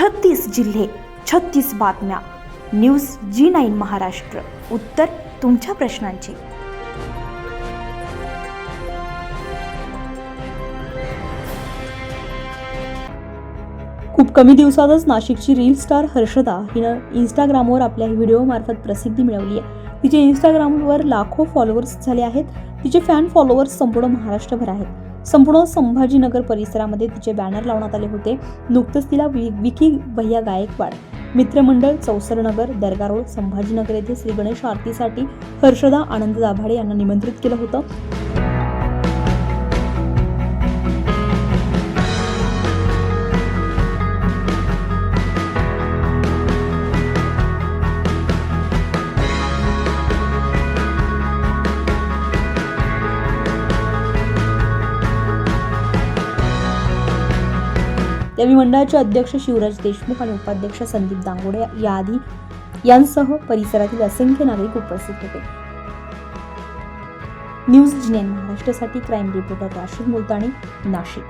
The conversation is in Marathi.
छत्तीस जिल्हे छत्तीस बातम्या. News G nine Maharashtra. उत्तर तुमच्या प्रश्नांची. खूप कमी दिवसातच नाशिकची रील स्टार हर्षदा हिनं इंस्टाग्रामवर आपल्या व्हिडिओमार्फत प्रसिद्धी मिळवली आहे. तिचे इंस्टाग्रामवर लाखो फॉलोअर्स झाले आहेत. तिचे फॅन फॉलोअर्स संपूर्ण महाराष्ट्रभर आहेत. संपूर्ण संभाजीनगर परिसरामध्ये तिचे बॅनर लावण्यात आले होते. नुकतंच तिला वि विकी भैया गायकवाड मित्रमंडळ चौसरनगर दर्गा रोड संभाजीनगर येथे श्री गणेश आरतीसाठी हर्षदा आनंद दाभाडे यांना निमंत्रित केलं होतं. यावेळी मंडळाचे अध्यक्ष शिवराज देशमुख आणि उपाध्यक्ष संदीप दांगोडे याआधी यांसह परिसरातील असंख्य नागरिक उपस्थित होते. न्यूज जिनेन महाराष्ट्रासाठी क्राईम रिपोर्टर राशीद मुलतानी नाशिक.